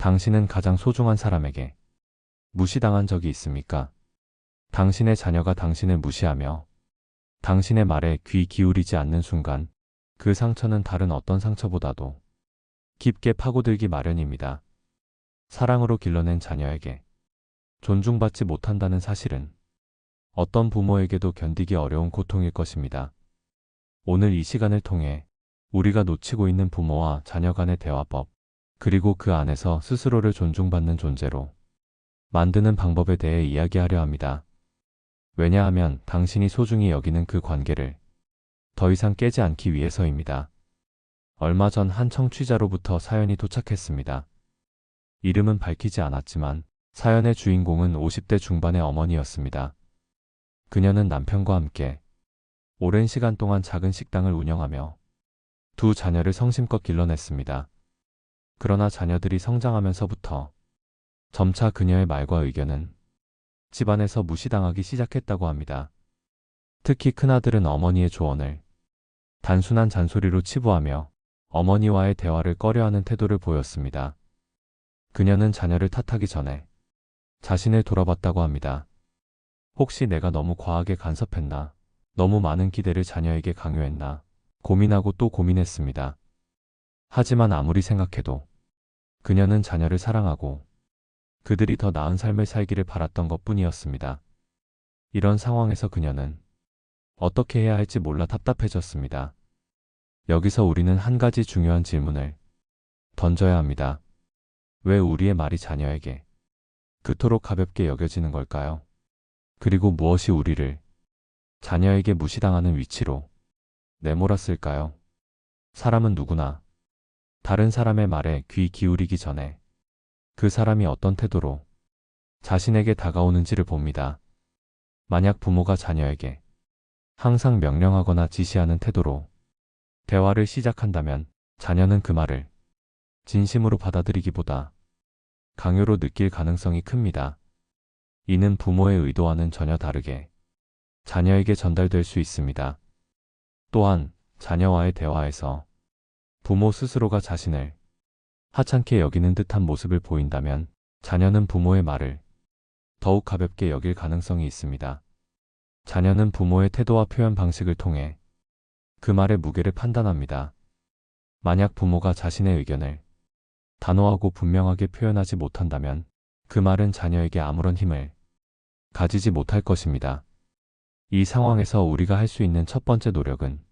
당신은 가장 소중한 사람에게 무시당한 적이 있습니까? 당신의 자녀가 당신을 무시하며 당신의 말에 귀 기울이지 않는 순간 그 상처는 다른 어떤 상처보다도 깊게 파고들기 마련입니다. 사랑으로 길러낸 자녀에게 존중받지 못한다는 사실은 어떤 부모에게도 견디기 어려운 고통일 것입니다. 오늘 이 시간을 통해 우리가 놓치고 있는 부모와 자녀 간의 대화법, 그리고 그 안에서 스스로를 존중받는 존재로 만드는 방법에 대해 이야기하려 합니다. 왜냐하면 당신이 소중히 여기는 그 관계를 더 이상 깨지 않기 위해서입니다. 얼마 전 한 청취자로부터 사연이 도착했습니다. 이름은 밝히지 않았지만 사연의 주인공은 50대 중반의 어머니였습니다. 그녀는 남편과 함께 오랜 시간 동안 작은 식당을 운영하며 두 자녀를 성심껏 길러냈습니다. 그러나 자녀들이 성장하면서부터 점차 그녀의 말과 의견은 집안에서 무시당하기 시작했다고 합니다. 특히 큰아들은 어머니의 조언을 단순한 잔소리로 치부하며 어머니와의 대화를 꺼려하는 태도를 보였습니다. 그녀는 자녀를 탓하기 전에 자신을 돌아봤다고 합니다. 혹시 내가 너무 과하게 간섭했나? 너무 많은 기대를 자녀에게 강요했나? 고민하고 또 고민했습니다. 하지만 아무리 생각해도 그녀는 자녀를 사랑하고 그들이 더 나은 삶을 살기를 바랐던 것 뿐이었습니다. 이런 상황에서 그녀는 어떻게 해야 할지 몰라 답답해졌습니다. 여기서 우리는 한 가지 중요한 질문을 던져야 합니다. 왜 우리의 말이 자녀에게 그토록 가볍게 여겨지는 걸까요? 그리고 무엇이 우리를 자녀에게 무시당하는 위치로 내몰았을까요? 사람은 누구나 다른 사람의 말에 귀 기울이기 전에 그 사람이 어떤 태도로 자신에게 다가오는지를 봅니다. 만약 부모가 자녀에게 항상 명령하거나 지시하는 태도로 대화를 시작한다면 자녀는 그 말을 진심으로 받아들이기보다 강요로 느낄 가능성이 큽니다. 이는 부모의 의도와는 전혀 다르게 자녀에게 전달될 수 있습니다. 또한 자녀와의 대화에서 부모 스스로가 자신을 하찮게 여기는 듯한 모습을 보인다면 자녀는 부모의 말을 더욱 가볍게 여길 가능성이 있습니다. 자녀는 부모의 태도와 표현 방식을 통해 그 말의 무게를 판단합니다. 만약 부모가 자신의 의견을 단호하고 분명하게 표현하지 못한다면 그 말은 자녀에게 아무런 힘을 가지지 못할 것입니다. 이 상황에서 우리가 할 수 있는 첫 번째 노력은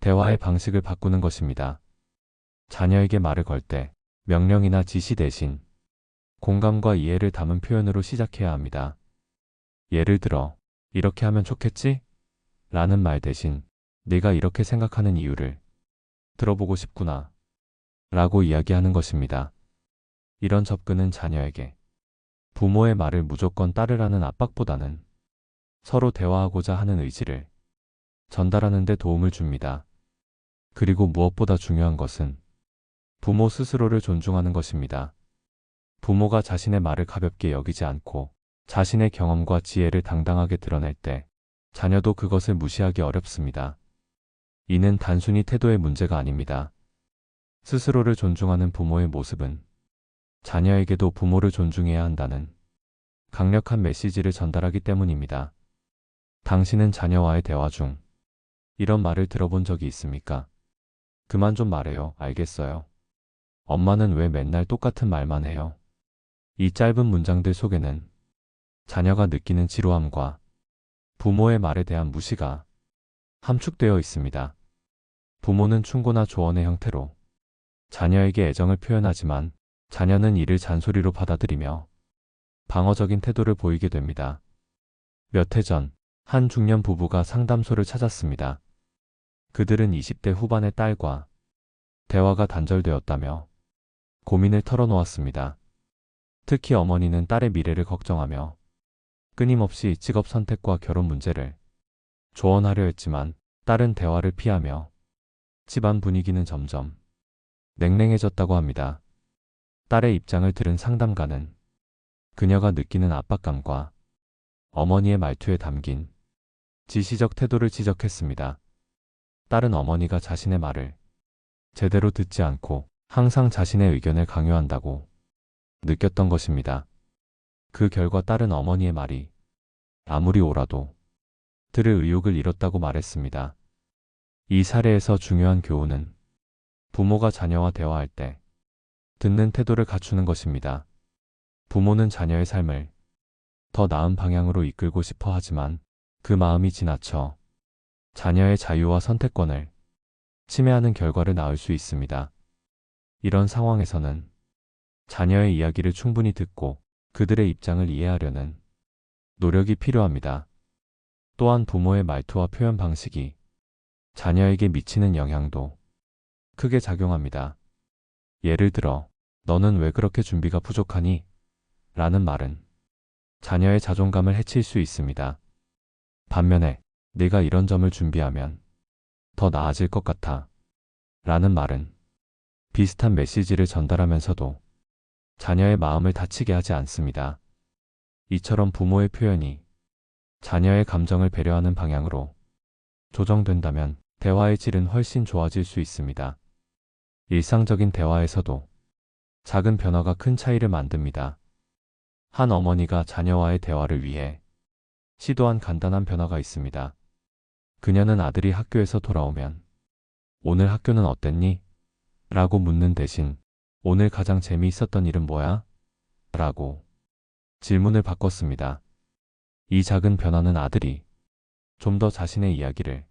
대화의 방식을 바꾸는 것입니다. 자녀에게 말을 걸 때 명령이나 지시 대신 공감과 이해를 담은 표현으로 시작해야 합니다. 예를 들어, 이렇게 하면 좋겠지? 라는 말 대신 네가 이렇게 생각하는 이유를 들어보고 싶구나. 라고 이야기하는 것입니다. 이런 접근은 자녀에게 부모의 말을 무조건 따르라는 압박보다는 서로 대화하고자 하는 의지를 전달하는 데 도움을 줍니다. 그리고 무엇보다 중요한 것은 부모 스스로를 존중하는 것입니다. 부모가 자신의 말을 가볍게 여기지 않고 자신의 경험과 지혜를 당당하게 드러낼 때 자녀도 그것을 무시하기 어렵습니다. 이는 단순히 태도의 문제가 아닙니다. 스스로를 존중하는 부모의 모습은 자녀에게도 부모를 존중해야 한다는 강력한 메시지를 전달하기 때문입니다. 당신은 자녀와의 대화 중 이런 말을 들어본 적이 있습니까? 그만 좀 말해요. 알겠어요. 엄마는 왜 맨날 똑같은 말만 해요? 이 짧은 문장들 속에는 자녀가 느끼는 지루함과 부모의 말에 대한 무시가 함축되어 있습니다. 부모는 충고나 조언의 형태로 자녀에게 애정을 표현하지만 자녀는 이를 잔소리로 받아들이며 방어적인 태도를 보이게 됩니다. 몇 해 전 한 중년 부부가 상담소를 찾았습니다. 그들은 20대 후반의 딸과 대화가 단절되었다며 고민을 털어놓았습니다. 특히 어머니는 딸의 미래를 걱정하며 끊임없이 직업 선택과 결혼 문제를 조언하려 했지만 딸은 대화를 피하며 집안 분위기는 점점 냉랭해졌다고 합니다. 딸의 입장을 들은 상담가는 그녀가 느끼는 압박감과 어머니의 말투에 담긴 지시적 태도를 지적했습니다. 딸은 어머니가 자신의 말을 제대로 듣지 않고 항상 자신의 의견을 강요한다고 느꼈던 것입니다. 그 결과 딸은 어머니의 말이 아무리 옳아도 들을 의욕을 잃었다고 말했습니다. 이 사례에서 중요한 교훈은 부모가 자녀와 대화할 때 듣는 태도를 갖추는 것입니다. 부모는 자녀의 삶을 더 나은 방향으로 이끌고 싶어 하지만 그 마음이 지나쳐 자녀의 자유와 선택권을 침해하는 결과를 낳을 수 있습니다. 이런 상황에서는 자녀의 이야기를 충분히 듣고 그들의 입장을 이해하려는 노력이 필요합니다. 또한 부모의 말투와 표현 방식이 자녀에게 미치는 영향도 크게 작용합니다. 예를 들어, 너는 왜 그렇게 준비가 부족하니? 라는 말은 자녀의 자존감을 해칠 수 있습니다. 반면에, 내가 이런 점을 준비하면 더 나아질 것 같아. 라는 말은 비슷한 메시지를 전달하면서도 자녀의 마음을 다치게 하지 않습니다. 이처럼 부모의 표현이 자녀의 감정을 배려하는 방향으로 조정된다면 대화의 질은 훨씬 좋아질 수 있습니다. 일상적인 대화에서도 작은 변화가 큰 차이를 만듭니다. 한 어머니가 자녀와의 대화를 위해 시도한 간단한 변화가 있습니다. 그녀는 아들이 학교에서 돌아오면 오늘 학교는 어땠니? 라고 묻는 대신 오늘 가장 재미있었던 일은 뭐야? 라고 질문을 바꿨습니다. 이 작은 변화는 아들이 좀 더 자신의 이야기를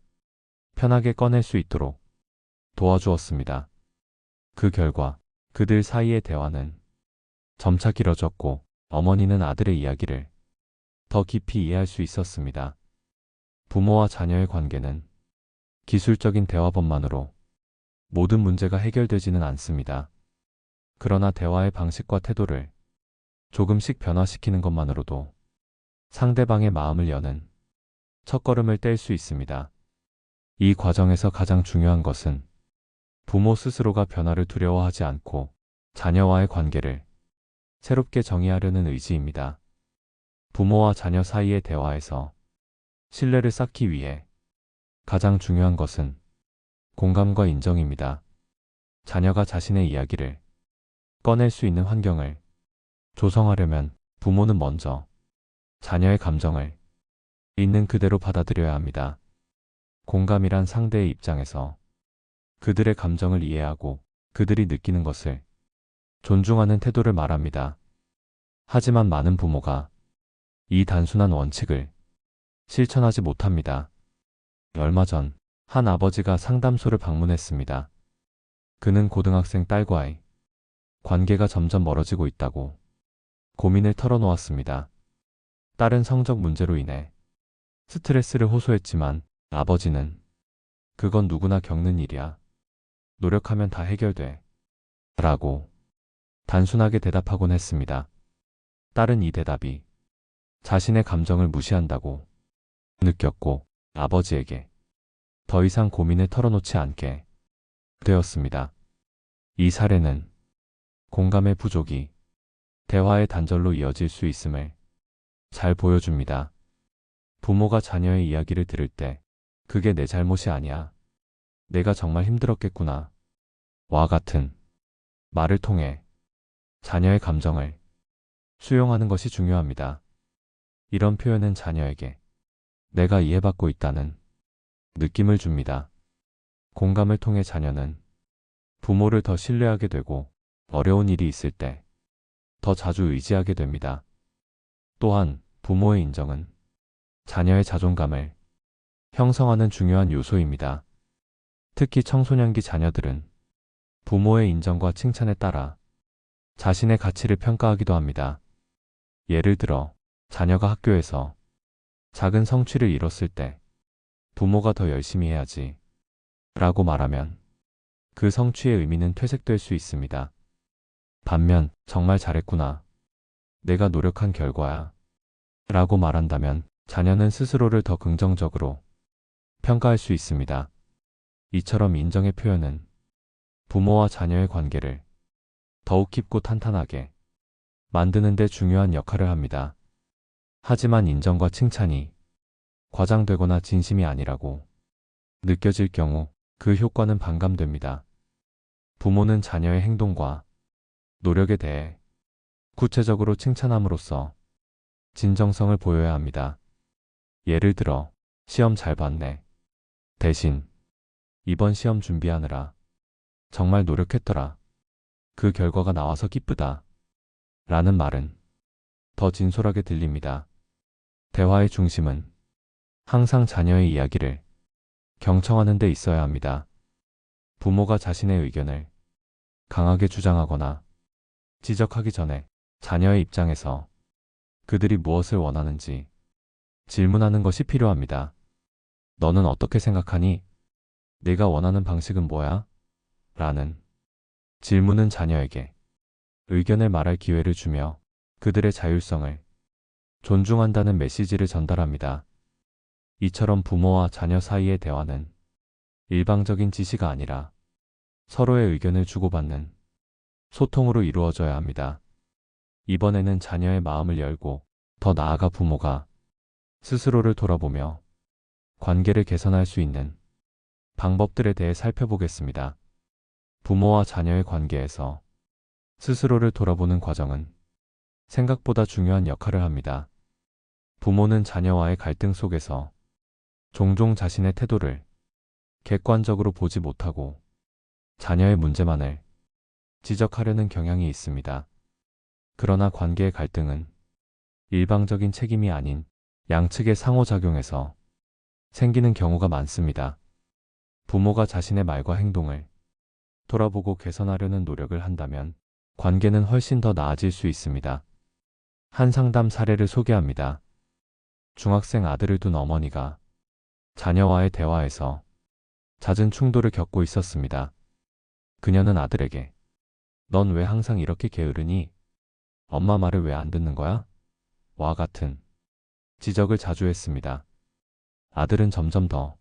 편하게 꺼낼 수 있도록 도와주었습니다. 그 결과 그들 사이의 대화는 점차 길어졌고 어머니는 아들의 이야기를 더 깊이 이해할 수 있었습니다. 부모와 자녀의 관계는 기술적인 대화법만으로 모든 문제가 해결되지는 않습니다. 그러나 대화의 방식과 태도를 조금씩 변화시키는 것만으로도 상대방의 마음을 여는 첫걸음을 뗄 수 있습니다. 이 과정에서 가장 중요한 것은 부모 스스로가 변화를 두려워하지 않고 자녀와의 관계를 새롭게 정의하려는 의지입니다. 부모와 자녀 사이의 대화에서 신뢰를 쌓기 위해 가장 중요한 것은 공감과 인정입니다. 자녀가 자신의 이야기를 꺼낼 수 있는 환경을 조성하려면 부모는 먼저 자녀의 감정을 있는 그대로 받아들여야 합니다. 공감이란 상대의 입장에서 그들의 감정을 이해하고 그들이 느끼는 것을 존중하는 태도를 말합니다. 하지만 많은 부모가 이 단순한 원칙을 실천하지 못합니다. 얼마 전 한 아버지가 상담소를 방문했습니다. 그는 고등학생 딸과의 관계가 점점 멀어지고 있다고 고민을 털어놓았습니다. 딸은 성적 문제로 인해 스트레스를 호소했지만 아버지는 그건 누구나 겪는 일이야. 노력하면 다 해결돼. 라고 단순하게 대답하곤 했습니다. 딸은 이 대답이 자신의 감정을 무시한다고 느꼈고 아버지에게 더 이상 고민을 털어놓지 않게 되었습니다. 이 사례는 공감의 부족이 대화의 단절로 이어질 수 있음을 잘 보여줍니다. 부모가 자녀의 이야기를 들을 때 그게 내 잘못이 아니야. 내가 정말 힘들었겠구나. 와 같은 말을 통해 자녀의 감정을 수용하는 것이 중요합니다. 이런 표현은 자녀에게 내가 이해받고 있다는 느낌을 줍니다. 공감을 통해 자녀는 부모를 더 신뢰하게 되고 어려운 일이 있을 때 더 자주 의지하게 됩니다. 또한 부모의 인정은 자녀의 자존감을 형성하는 중요한 요소입니다. 특히 청소년기 자녀들은 부모의 인정과 칭찬에 따라 자신의 가치를 평가하기도 합니다. 예를 들어 자녀가 학교에서 작은 성취를 이뤘을 때 부모가 더 열심히 해야지 라고 말하면 그 성취의 의미는 퇴색될 수 있습니다. 반면 정말 잘했구나. 내가 노력한 결과야. 라고 말한다면 자녀는 스스로를 더 긍정적으로 평가할 수 있습니다. 이처럼 인정의 표현은 부모와 자녀의 관계를 더욱 깊고 탄탄하게 만드는 데 중요한 역할을 합니다. 하지만 인정과 칭찬이 과장되거나 진심이 아니라고 느껴질 경우 그 효과는 반감됩니다. 부모는 자녀의 행동과 노력에 대해 구체적으로 칭찬함으로써 진정성을 보여야 합니다. 예를 들어, 시험 잘 봤네. 대신, 이번 시험 준비하느라 정말 노력했더라. 그 결과가 나와서 기쁘다. 라는 말은 더 진솔하게 들립니다. 대화의 중심은 항상 자녀의 이야기를 경청하는 데 있어야 합니다. 부모가 자신의 의견을 강하게 주장하거나 지적하기 전에 자녀의 입장에서 그들이 무엇을 원하는지 질문하는 것이 필요합니다. 너는 어떻게 생각하니? 내가 원하는 방식은 뭐야? 라는 질문은 자녀에게 의견을 말할 기회를 주며 그들의 자율성을 존중한다는 메시지를 전달합니다. 이처럼 부모와 자녀 사이의 대화는 일방적인 지시가 아니라 서로의 의견을 주고받는 소통으로 이루어져야 합니다. 이번에는 자녀의 마음을 열고 더 나아가 부모가 스스로를 돌아보며 관계를 개선할 수 있는 방법들에 대해 살펴보겠습니다. 부모와 자녀의 관계에서 스스로를 돌아보는 과정은 생각보다 중요한 역할을 합니다. 부모는 자녀와의 갈등 속에서 종종 자신의 태도를 객관적으로 보지 못하고 자녀의 문제만을 지적하려는 경향이 있습니다. 그러나 관계의 갈등은 일방적인 책임이 아닌 양측의 상호작용에서 생기는 경우가 많습니다. 부모가 자신의 말과 행동을 돌아보고 개선하려는 노력을 한다면 관계는 훨씬 더 나아질 수 있습니다. 한 상담 사례를 소개합니다. 중학생 아들을 둔 어머니가 자녀와의 대화에서 잦은 충돌을 겪고 있었습니다. 그녀는 아들에게 넌 왜 항상 이렇게 게으르니? 엄마 말을 왜 안 듣는 거야? 와 같은 지적을 자주 했습니다. 아들은 점점 더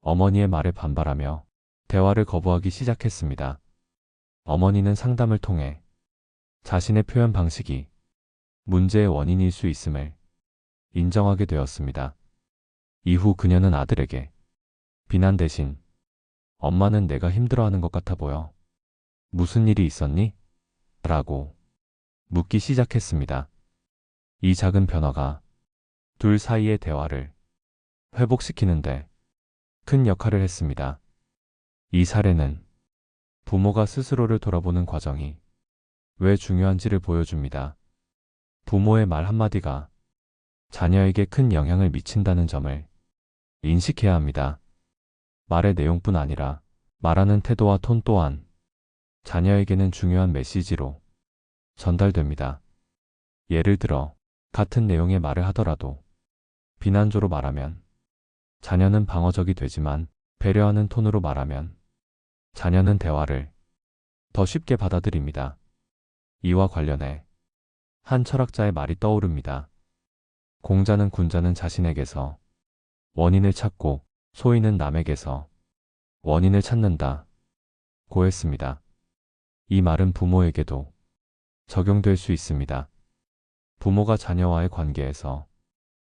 어머니의 말에 반발하며 대화를 거부하기 시작했습니다. 어머니는 상담을 통해 자신의 표현 방식이 문제의 원인일 수 있음을 인정하게 되었습니다. 이후 그녀는 아들에게 비난 대신 엄마는 내가 힘들어하는 것 같아 보여. 무슨 일이 있었니? 라고 묻기 시작했습니다. 이 작은 변화가 둘 사이의 대화를 회복시키는데 큰 역할을 했습니다. 이 사례는 부모가 스스로를 돌아보는 과정이 왜 중요한지를 보여줍니다. 부모의 말 한마디가 자녀에게 큰 영향을 미친다는 점을 인식해야 합니다. 말의 내용뿐 아니라 말하는 태도와 톤 또한 자녀에게는 중요한 메시지로 전달됩니다. 예를 들어 같은 내용의 말을 하더라도 비난조로 말하면 자녀는 방어적이 되지만 배려하는 톤으로 말하면 자녀는 대화를 더 쉽게 받아들입니다. 이와 관련해 한 철학자의 말이 떠오릅니다. 공자는 군자는 자신에게서 원인을 찾고 소인은 남에게서 원인을 찾는다. 고 했습니다. 이 말은 부모에게도 적용될 수 있습니다. 부모가 자녀와의 관계에서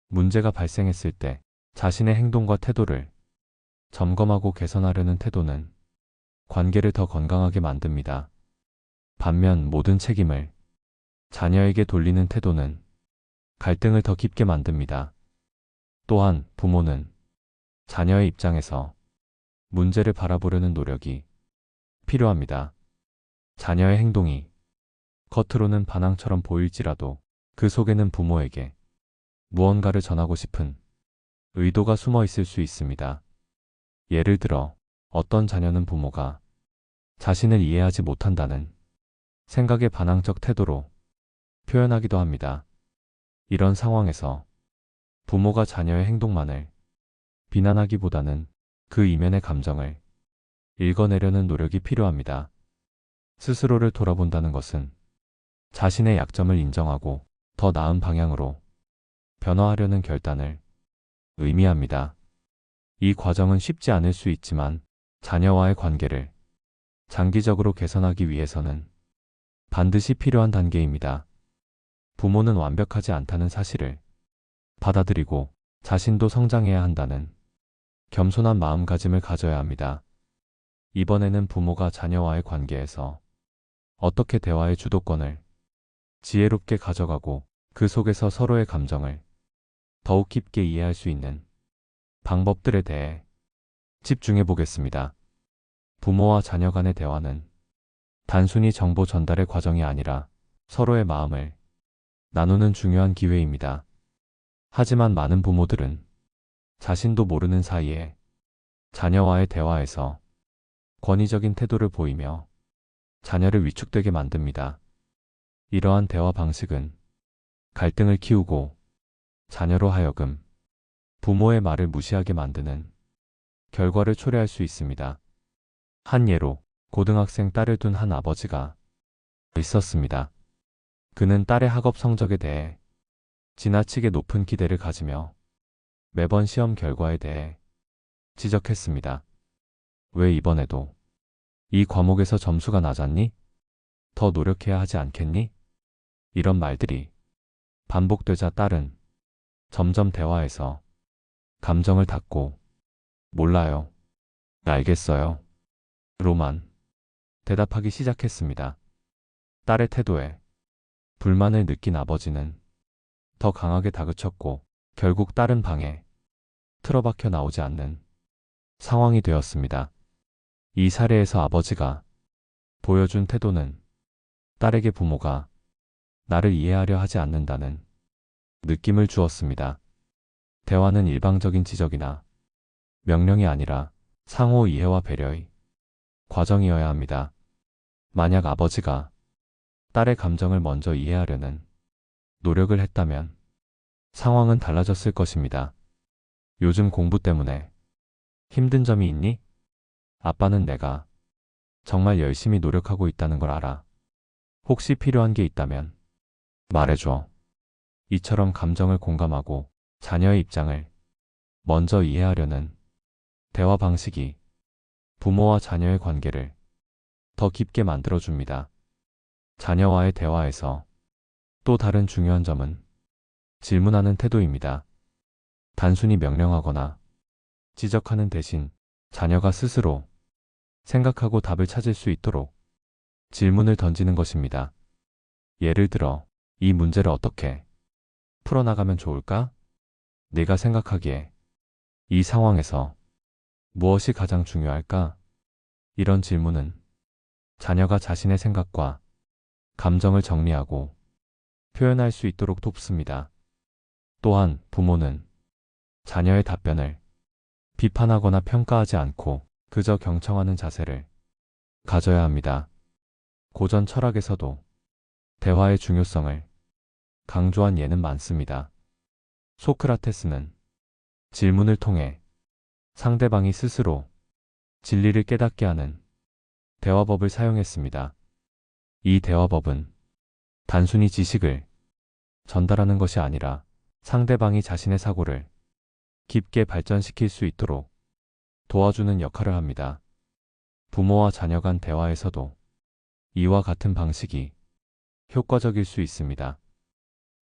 문제가 발생했을 때 자신의 행동과 태도를 점검하고 개선하려는 태도는 관계를 더 건강하게 만듭니다. 반면 모든 책임을 자녀에게 돌리는 태도는 갈등을 더 깊게 만듭니다. 또한 부모는 자녀의 입장에서 문제를 바라보려는 노력이 필요합니다. 자녀의 행동이 겉으로는 반항처럼 보일지라도 그 속에는 부모에게 무언가를 전하고 싶은 의도가 숨어 있을 수 있습니다. 예를 들어 어떤 자녀는 부모가 자신을 이해하지 못한다는 생각의 반항적 태도로 표현하기도 합니다. 이런 상황에서 부모가 자녀의 행동만을 비난하기보다는 그 이면의 감정을 읽어내려는 노력이 필요합니다. 스스로를 돌아본다는 것은 자신의 약점을 인정하고 더 나은 방향으로 변화하려는 결단을 의미합니다. 이 과정은 쉽지 않을 수 있지만 자녀와의 관계를 장기적으로 개선하기 위해서는 반드시 필요한 단계입니다. 부모는 완벽하지 않다는 사실을 받아들이고 자신도 성장해야 한다는 겸손한 마음가짐을 가져야 합니다. 이번에는 부모가 자녀와의 관계에서 어떻게 대화의 주도권을 지혜롭게 가져가고 그 속에서 서로의 감정을 더욱 깊게 이해할 수 있는 방법들에 대해 집중해 보겠습니다. 부모와 자녀 간의 대화는 단순히 정보 전달의 과정이 아니라 서로의 마음을 나누는 중요한 기회입니다. 하지만 많은 부모들은 자신도 모르는 사이에 자녀와의 대화에서 권위적인 태도를 보이며 자녀를 위축되게 만듭니다. 이러한 대화 방식은 갈등을 키우고 자녀로 하여금 부모의 말을 무시하게 만드는 결과를 초래할 수 있습니다. 한 예로 고등학생 딸을 둔 한 아버지가 있었습니다. 그는 딸의 학업 성적에 대해 지나치게 높은 기대를 가지며 매번 시험 결과에 대해 지적했습니다. 왜 이번에도 이 과목에서 점수가 낮았니? 더 노력해야 하지 않겠니? 이런 말들이 반복되자 딸은 점점 대화에서 감정을 닫고 몰라요. 알겠어요. 로만 대답하기 시작했습니다. 딸의 태도에 불만을 느낀 아버지는 더 강하게 다그쳤고 결국 딸은 방에 틀어박혀 나오지 않는 상황이 되었습니다. 이 사례에서 아버지가 보여준 태도는 딸에게 부모가 나를 이해하려 하지 않는다는 느낌을 주었습니다. 대화는 일방적인 지적이나 명령이 아니라 상호 이해와 배려의 과정이어야 합니다. 만약 아버지가 딸의 감정을 먼저 이해하려는 노력을 했다면 상황은 달라졌을 것입니다. 요즘 공부 때문에 힘든 점이 있니? 아빠는 내가 정말 열심히 노력하고 있다는 걸 알아. 혹시 필요한 게 있다면 말해줘. 이처럼 감정을 공감하고 자녀의 입장을 먼저 이해하려는 대화 방식이 부모와 자녀의 관계를 더 깊게 만들어줍니다. 자녀와의 대화에서 또 다른 중요한 점은 질문하는 태도입니다. 단순히 명령하거나 지적하는 대신 자녀가 스스로 생각하고 답을 찾을 수 있도록 질문을 던지는 것입니다. 예를 들어, 이 문제를 어떻게 풀어나가면 좋을까? 내가 생각하기에 이 상황에서 무엇이 가장 중요할까? 이런 질문은 자녀가 자신의 생각과 감정을 정리하고 표현할 수 있도록 돕습니다. 또한 부모는 자녀의 답변을 비판하거나 평가하지 않고 그저 경청하는 자세를 가져야 합니다. 고전 철학에서도 대화의 중요성을 강조한 예는 많습니다. 소크라테스는 질문을 통해 상대방이 스스로 진리를 깨닫게 하는 대화법을 사용했습니다. 이 대화법은 단순히 지식을 전달하는 것이 아니라 상대방이 자신의 사고를 깊게 발전시킬 수 있도록 도와주는 역할을 합니다. 부모와 자녀 간 대화에서도 이와 같은 방식이 효과적일 수 있습니다.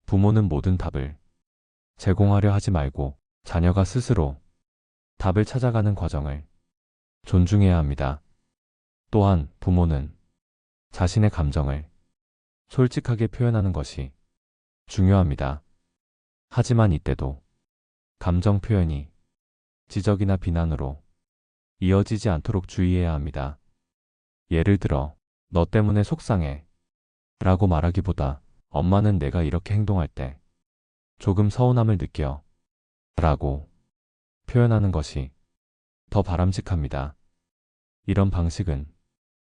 부모는 모든 답을 제공하려 하지 말고 자녀가 스스로 답을 찾아가는 과정을 존중해야 합니다. 또한 부모는 자신의 감정을 솔직하게 표현하는 것이 중요합니다. 하지만 이때도 감정 표현이 지적이나 비난으로 이어지지 않도록 주의해야 합니다. 예를 들어, 너 때문에 속상해. 라고 말하기보다 엄마는 내가 이렇게 행동할 때 조금 서운함을 느껴. 라고 표현하는 것이 더 바람직합니다. 이런 방식은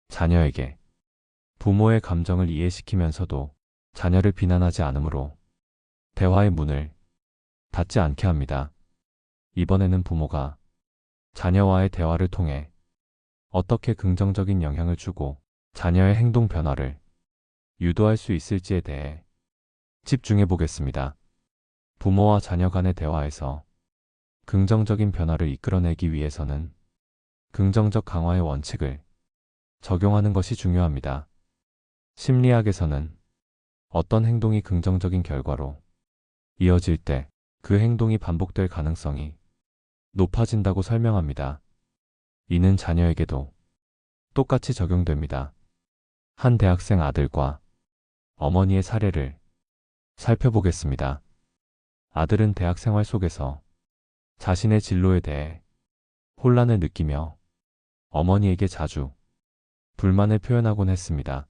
자녀에게 부모의 감정을 이해시키면서도 자녀를 비난하지 않으므로 대화의 문을 닫지 않게 합니다. 이번에는 부모가 자녀와의 대화를 통해 어떻게 긍정적인 영향을 주고 자녀의 행동 변화를 유도할 수 있을지에 대해 집중해 보겠습니다. 부모와 자녀 간의 대화에서 긍정적인 변화를 이끌어내기 위해서는 긍정적 강화의 원칙을 적용하는 것이 중요합니다. 심리학에서는 어떤 행동이 긍정적인 결과로 이어질 때 그 행동이 반복될 가능성이 높아진다고 설명합니다. 이는 자녀에게도 똑같이 적용됩니다. 한 대학생 아들과 어머니의 사례를 살펴보겠습니다. 아들은 대학 생활 속에서 자신의 진로에 대해 혼란을 느끼며 어머니에게 자주 불만을 표현하곤 했습니다.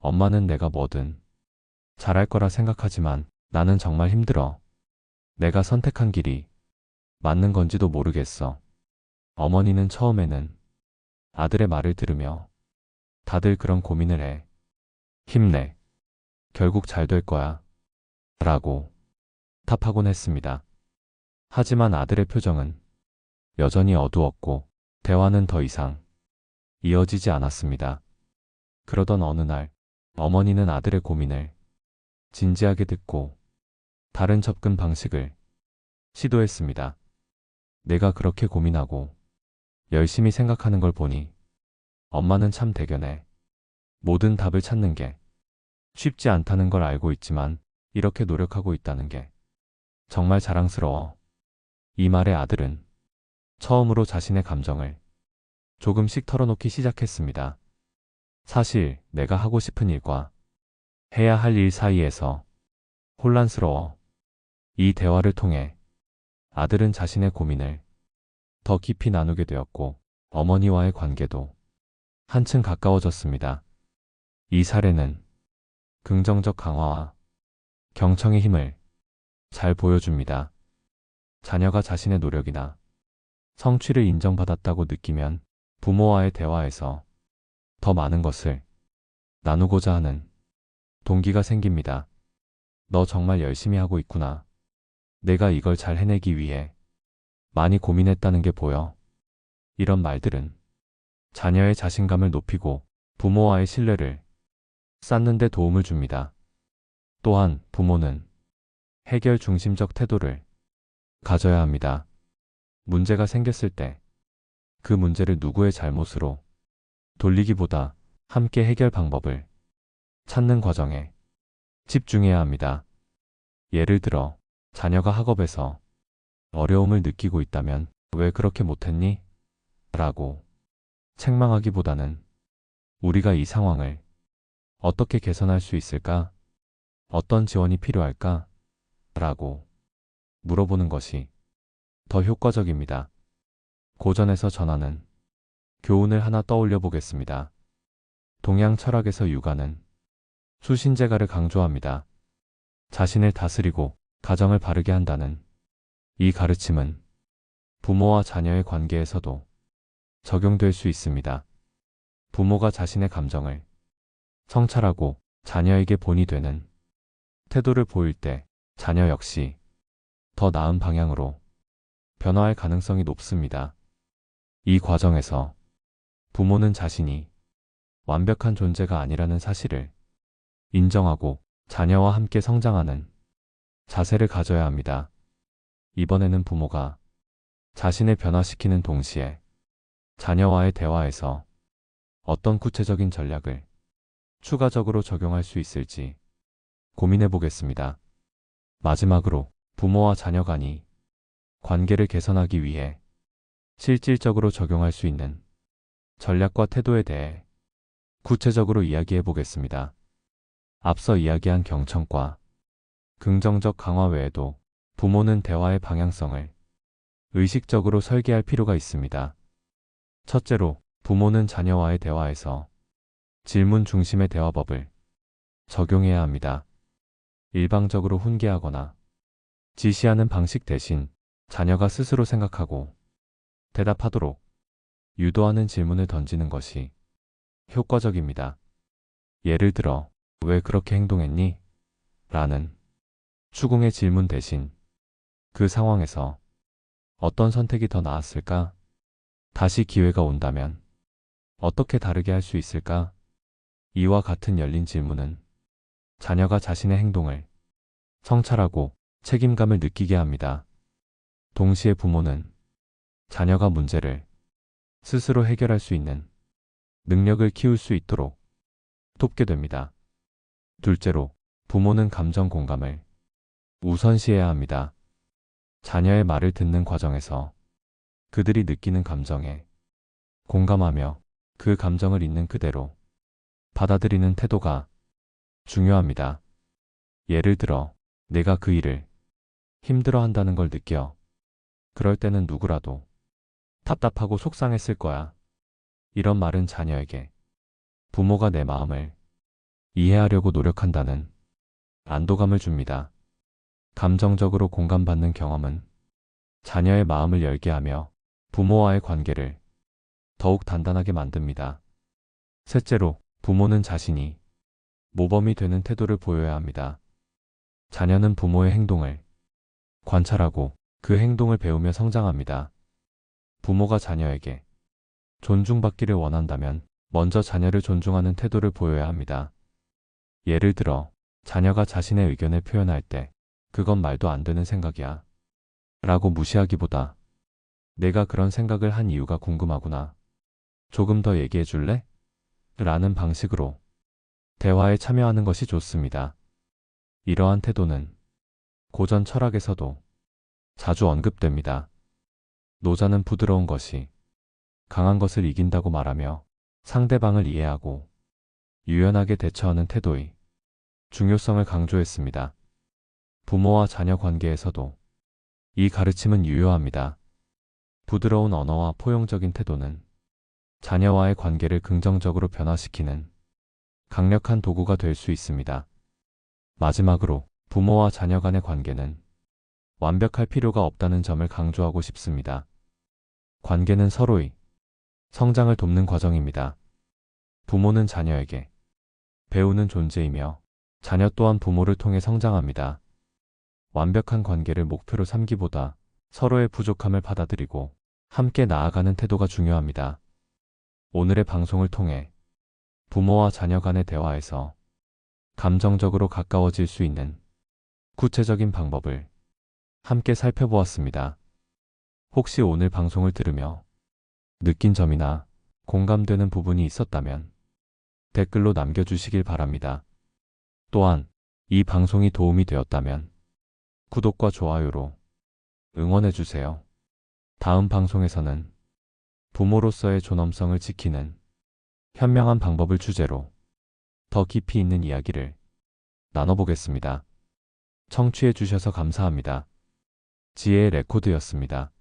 엄마는 내가 뭐든 잘할 거라 생각하지만 나는 정말 힘들어. 내가 선택한 길이 맞는 건지도 모르겠어. 어머니는 처음에는 아들의 말을 들으며 다들 그런 고민을 해. 힘내. 결국 잘 될 거야. 라고 답하곤 했습니다. 하지만 아들의 표정은 여전히 어두웠고 대화는 더 이상 이어지지 않았습니다. 그러던 어느 날 어머니는 아들의 고민을 진지하게 듣고 다른 접근 방식을 시도했습니다. 내가 그렇게 고민하고 열심히 생각하는 걸 보니 엄마는 참 대견해. 모든 답을 찾는 게 쉽지 않다는 걸 알고 있지만 이렇게 노력하고 있다는 게 정말 자랑스러워. 이 말에 아들은 처음으로 자신의 감정을 조금씩 털어놓기 시작했습니다. 사실 내가 하고 싶은 일과 해야 할 일 사이에서 혼란스러워. 이 대화를 통해 아들은 자신의 고민을 더 깊이 나누게 되었고 어머니와의 관계도 한층 가까워졌습니다. 이 사례는 긍정적 강화와 경청의 힘을 잘 보여줍니다. 자녀가 자신의 노력이나 성취를 인정받았다고 느끼면 부모와의 대화에서 더 많은 것을 나누고자 하는 동기가 생깁니다. 너 정말 열심히 하고 있구나. 내가 이걸 잘 해내기 위해 많이 고민했다는 게 보여. 이런 말들은 자녀의 자신감을 높이고 부모와의 신뢰를 쌓는 데 도움을 줍니다. 또한 부모는 해결 중심적 태도를 가져야 합니다. 문제가 생겼을 때 그 문제를 누구의 잘못으로 돌리기보다 함께 해결 방법을 찾는 과정에 집중해야 합니다. 예를 들어 자녀가 학업에서 어려움을 느끼고 있다면 왜 그렇게 못했니? 라고 책망하기보다는 우리가 이 상황을 어떻게 개선할 수 있을까? 어떤 지원이 필요할까? 라고 물어보는 것이 더 효과적입니다. 고전에서 전하는 교훈을 하나 떠올려 보겠습니다. 동양 철학에서 육아는 수신제가를 강조합니다. 자신을 다스리고 가정을 바르게 한다는 이 가르침은 부모와 자녀의 관계에서도 적용될 수 있습니다. 부모가 자신의 감정을 성찰하고 자녀에게 본이 되는 태도를 보일 때 자녀 역시 더 나은 방향으로 변화할 가능성이 높습니다. 이 과정에서 부모는 자신이 완벽한 존재가 아니라는 사실을 인정하고 자녀와 함께 성장하는 자세를 가져야 합니다. 이번에는 부모가 자신을 변화시키는 동시에 자녀와의 대화에서 어떤 구체적인 전략을 추가적으로 적용할 수 있을지 고민해 보겠습니다. 마지막으로 부모와 자녀 간이 관계를 개선하기 위해 실질적으로 적용할 수 있는 전략과 태도에 대해 구체적으로 이야기해 보겠습니다. 앞서 이야기한 경청과 긍정적 강화 외에도 부모는 대화의 방향성을 의식적으로 설계할 필요가 있습니다. 첫째로 부모는 자녀와의 대화에서 질문 중심의 대화법을 적용해야 합니다. 일방적으로 훈계하거나 지시하는 방식 대신 자녀가 스스로 생각하고 대답하도록 유도하는 질문을 던지는 것이 효과적입니다. 예를 들어, 왜 그렇게 행동했니? 라는 추궁의 질문 대신 그 상황에서 어떤 선택이 더 나았을까? 다시 기회가 온다면 어떻게 다르게 할 수 있을까? 이와 같은 열린 질문은 자녀가 자신의 행동을 성찰하고 책임감을 느끼게 합니다. 동시에 부모는 자녀가 문제를 스스로 해결할 수 있는 능력을 키울 수 있도록 돕게 됩니다. 둘째로 부모는 감정 공감을 우선시해야 합니다. 자녀의 말을 듣는 과정에서 그들이 느끼는 감정에 공감하며 그 감정을 있는 그대로 받아들이는 태도가 중요합니다. 예를 들어, 내가 그 일을 힘들어 한다는 걸 느껴. 그럴 때는 누구라도 답답하고 속상했을 거야. 이런 말은 자녀에게 부모가 내 마음을 이해하려고 노력한다는 안도감을 줍니다. 감정적으로 공감받는 경험은 자녀의 마음을 열게 하며 부모와의 관계를 더욱 단단하게 만듭니다. 셋째로, 부모는 자신이 모범이 되는 태도를 보여야 합니다. 자녀는 부모의 행동을 관찰하고 그 행동을 배우며 성장합니다. 부모가 자녀에게 존중받기를 원한다면 먼저 자녀를 존중하는 태도를 보여야 합니다. 예를 들어, 자녀가 자신의 의견을 표현할 때, 그건 말도 안 되는 생각이야. 라고 무시하기보다, 내가 그런 생각을 한 이유가 궁금하구나. 조금 더 얘기해 줄래? 라는 방식으로 대화에 참여하는 것이 좋습니다. 이러한 태도는 고전 철학에서도 자주 언급됩니다. 노자는 부드러운 것이 강한 것을 이긴다고 말하며 상대방을 이해하고 유연하게 대처하는 태도의 중요성을 강조했습니다. 부모와 자녀 관계에서도 이 가르침은 유효합니다. 부드러운 언어와 포용적인 태도는 자녀와의 관계를 긍정적으로 변화시키는 강력한 도구가 될 수 있습니다. 마지막으로 부모와 자녀 간의 관계는 완벽할 필요가 없다는 점을 강조하고 싶습니다. 관계는 서로의 성장을 돕는 과정입니다. 부모는 자녀에게 배우는 존재이며 자녀 또한 부모를 통해 성장합니다. 완벽한 관계를 목표로 삼기보다 서로의 부족함을 받아들이고 함께 나아가는 태도가 중요합니다. 오늘의 방송을 통해 부모와 자녀 간의 대화에서 감정적으로 가까워질 수 있는 구체적인 방법을 함께 살펴보았습니다. 혹시 오늘 방송을 들으며 느낀 점이나 공감되는 부분이 있었다면 댓글로 남겨주시길 바랍니다. 또한 이 방송이 도움이 되었다면 구독과 좋아요로 응원해주세요. 다음 방송에서는 부모로서의 존엄성을 지키는 현명한 방법을 주제로 더 깊이 있는 이야기를 나눠보겠습니다. 청취해주셔서 감사합니다. 지혜의 레코드였습니다.